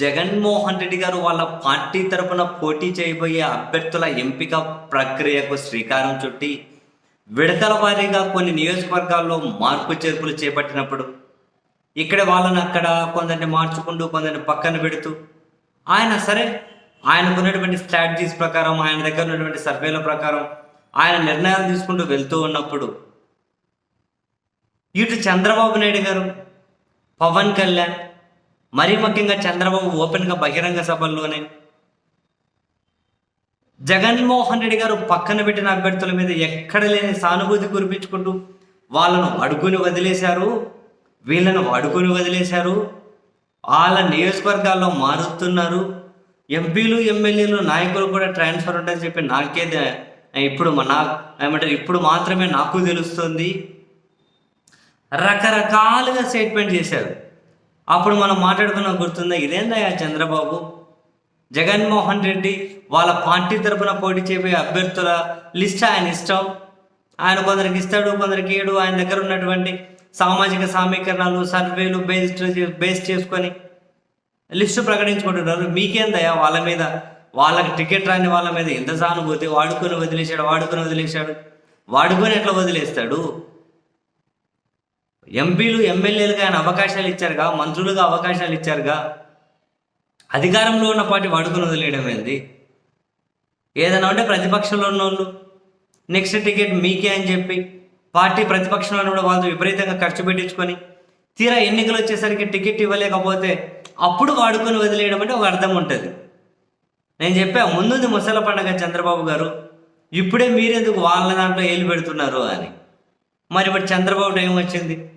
జగన్మోహన్ రెడ్డి గారు వాళ్ళ పార్టీ తరపున పోటీ చేయబోయే అభ్యర్థుల ఎంపిక ప్రక్రియకు శ్రీకారం చుట్టి విడతల వారీగా కొన్ని నియోజకవర్గాల్లో మార్పు చేర్పులు చేపట్టినప్పుడు ఇక్కడ వాళ్ళని అక్కడ కొందరిని మార్చుకుంటూ కొందరిని పక్కన పెడుతూ ఆయన సరే ఆయనకున్నటువంటి స్ట్రాటజీస్ ప్రకారం ఆయన దగ్గర ఉన్నటువంటి సర్వేల ప్రకారం ఆయన నిర్ణయాలు తీసుకుంటూ వెళ్తూ ఉన్నప్పుడు ఇటు చంద్రబాబు నాయుడు గారు పవన్ కళ్యాణ్ మరీ ముఖ్యంగా చంద్రబాబు ఓపెన్గా బహిరంగ సభల్లోనే. జగన్మోహన్ రెడ్డి గారు పక్కన పెట్టిన అభ్యర్థుల మీద ఎక్కడ లేని సానుభూతి కురిపించుకుంటూ వాళ్ళను అడుగుని వదిలేశారు వీళ్ళను అడుగుని వదిలేశారు వాళ్ళ నియోజకవర్గాల్లో మారుస్తున్నారు ఎంపీలు ఎమ్మెల్యేలు నాయకులు కూడా ట్రాన్స్ఫర్ ఉంటుందని చెప్పి నాకే ఇప్పుడు నా ఏమంటారు ఇప్పుడు మాత్రమే నాకు తెలుస్తుంది. రకరకాలుగా స్టేట్మెంట్ చేశారు. అప్పుడు మనం మాట్లాడుకున్న గుర్తుందా? ఇదేందయ్యా చంద్రబాబు? జగన్మోహన్ రెడ్డి వాళ్ళ పార్టీ తరపున పోటీ చేయబోయే అభ్యర్థుల లిస్ట్ ఆయన ఇష్టం? ఆయన కొందరికి ఇస్తాడు కొందరికి ఏడు ఆయన దగ్గర ఉన్నటువంటి సామాజిక సమీకరణాలు సర్వేలు బేస్ బేస్ చేసుకొని లిస్టు ప్రకటించుకుంటున్నారు. మీకేందయ్యా వాళ్ళ మీద? వాళ్ళకి టికెట్ రాని వాళ్ళ మీద ఎంత సానుభూతి? వాడుకొని వదిలేశాడు వాడుకొని వదిలేశాడు. వాడుకొని ఎట్లా వదిలేస్తాడు? ఎంపీలు ఎమ్మెల్యేలుగా ఆయన అవకాశాలు ఇచ్చారుగా మంత్రులుగా అవకాశాలు ఇచ్చారుగా అధికారంలో ఉన్న పార్టీ వాడుకుని వదిలేయడం ఏంది? ఏదైనా ఉంటే ప్రతిపక్షంలో ఉన్నోళ్ళు నెక్స్ట్ టికెట్ మీకే అని చెప్పి పార్టీ ప్రతిపక్షంలో ఉన్న వాళ్ళతో విపరీతంగా ఖర్చు పెట్టించుకొని తీరా ఎన్నికలు వచ్చేసరికి టికెట్ ఇవ్వలేకపోతే అప్పుడు వాడుకొని వదిలేయడం అంటే ఒక అర్థం ఉంటుంది. నేను చెప్పా ముందుంది ముసల పండగ చంద్రబాబు గారు ఇప్పుడే మీరెందుకు వాళ్ళ దాంట్లో ఏలు పెడుతున్నారు అని. మరి ఇప్పుడు చంద్రబాబు టైం వచ్చింది.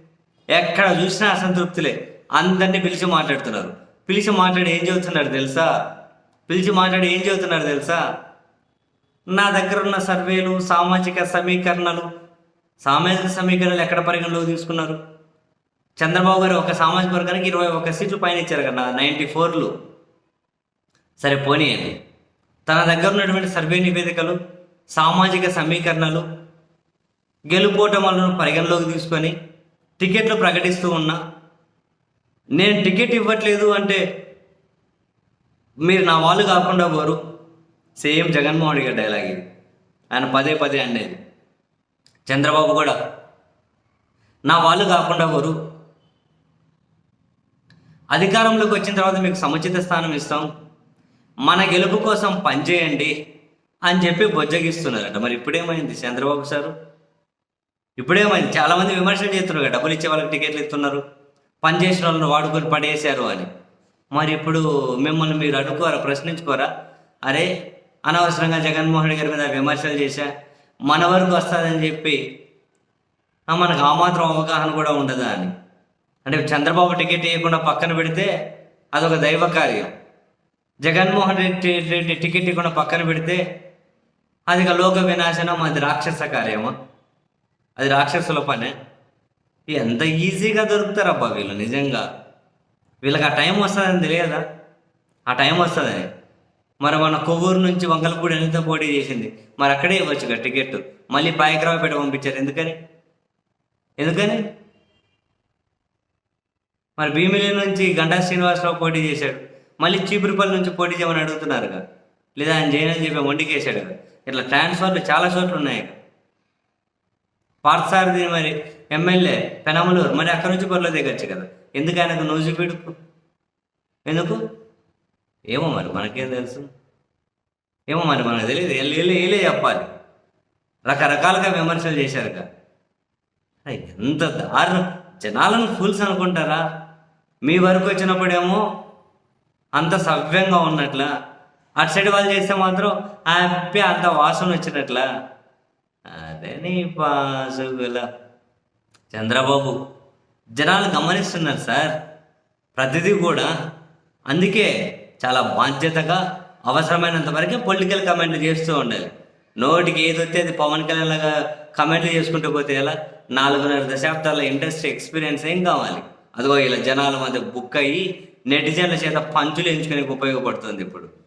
ఎక్కడ చూసినా అసంతృప్తులే. అందరినీ పిలిచి మాట్లాడుతున్నారు. పిలిచి మాట్లాడి ఏం చదువుతున్నారు తెలుసా? పిలిచి మాట్లాడి ఏం చదువుతున్నారు తెలుసా? నా దగ్గర ఉన్న సర్వేలు సామాజిక సమీకరణలు సామాజిక సమీకరణలు ఎక్కడ పరిగణలోకి తీసుకున్నారు? చంద్రబాబు గారు ఒక సామాజిక వర్గానికి ఇరవై ఒక్క సీట్లు పైన ఇచ్చారు కదా నైంటీ ఫోర్లు. సరే పోనీయండి. తన దగ్గర ఉన్నటువంటి సర్వే నివేదికలు సామాజిక సమీకరణలు గెలుపోటములను పరిగణలోకి తీసుకొని టికెట్లు ప్రకటిస్తూ ఉన్నా నేను టికెట్ ఇవ్వట్లేదు అంటే మీరు నా వాళ్ళు కాకుండా పోరు సేమ్ జగన్మోహన్ రెడ్డి గారి డైలాగ్ ఇది. ఆయన పదే పదే అనేది. చంద్రబాబు కూడా నా వాళ్ళు కాకుండా పోరు అధికారంలోకి వచ్చిన తర్వాత మీకు సముచిత స్థానం ఇస్తాం. మన గెలుపు కోసం పనిచేయండి అని చెప్పి బొజ్జగిస్తున్నారట. మరి ఇప్పుడేమైంది? చంద్రబాబు సారు? ఇప్పుడేమైంది చాలామంది విమర్శలు చేస్తున్నారు కదా, డబ్బులు ఇచ్చే వాళ్ళకి టికెట్లు ఇస్తున్నారు. పని చేసిన వాళ్ళని వాడుకొని పడేశారు అని. మరి ఇప్పుడు మిమ్మల్ని మీరు అడుకోరా ప్రశ్నించుకోరా? అరే అనవసరంగా జగన్మోహన్ రెడ్డి గారి మీద విమర్శలు చేశా మన వరకు వస్తుందని చెప్పి మనకు ఆ మాత్రం అవగాహన కూడా ఉండదా అని. అంటే చంద్రబాబు టికెట్ ఇవ్వకుండా పక్కన పెడితే అదొక దైవ కార్యం. జగన్మోహన్ రెడ్డి రెడ్డి టికెట్ ఇవ్వకుండా పక్కన పెడితే అది ఇక లోక వినాశనం అది రాక్షస కార్యమా? అది రాక్షసుల పనే. ఎంత ఈజీగా దొరుకుతారబ్బా వీళ్ళు నిజంగా. వీళ్ళకి ఆ టైం వస్తుందని తెలియదా? ఆ టైం వస్తుందని. మరి మన కొవ్వూరు నుంచి వంగలపూడి అనిత పోటీ చేసింది. మరి అక్కడే ఇవ్వచ్చు టికెట్ మళ్ళీ పాయకరావుపేట పంపించారు. ఎందుకని? ఎందుకని? మరి భీమిలి నుంచి గంటా శ్రీనివాసరావు పోటీ చేశాడు. మళ్ళీ చీపురుపల్లి నుంచి పోటీ చేయమని అడుగుతున్నారుగా. లేదా ఆయన చేయనని చెప్పి వండికేశాడు ఇట్లా ట్రాన్స్ఫర్లు చాలా చోట్ల ఉన్నాయి. పార్థసారథి మరి ఎమ్మెల్యే పెనమలూరు. మరి అక్కడి నుంచి బరిలో దిగచ్చు కదా. ఎందుకు ఆయనకు నోజు పిడుపు? ఎందుకు? ఏమో మరి మనకేం తెలుసు? ఏమో మరి మనకు తెలియదు. వెళ్ళి ఏలే చెప్పాలి. రకరకాలుగా విమర్శలు చేశారుక ఎంత దారుణం. జనాలను ఫుల్స్ అనుకుంటారా? మీ వరకు వచ్చినప్పుడేమో అంత సవ్యంగా ఉన్నట్ల. అటు సైడ్ వాళ్ళు చేస్తే మాత్రం హ్యాపీ అంత వాసన వచ్చినట్లా. అదే నీ పాసుగుల. చంద్రబాబు జనాలు గమనిస్తున్నారు సార్. ప్రతిదీ కూడా. అందుకే చాలా బాధ్యతగా అవసరమైనంత వరకే పొలిటికల్ కమెంట్లు చేస్తూ ఉండాలి. నోటికి ఏది వస్తే అది పవన్ కళ్యాణ్ లాగా కమెంట్లు చేసుకుంటూ పోతే ఎలా? నాలుగున్నర దశాబ్దాల ఇండస్ట్రీ ఎక్స్పీరియన్స్ ఏం కావాలి? అదిగో ఇలా జనాల మధ్య బుక్ అయ్యి నెటిజన్ల చేత పంచులు ఎంచుకునే ఉపయోగపడుతుంది ఇప్పుడు.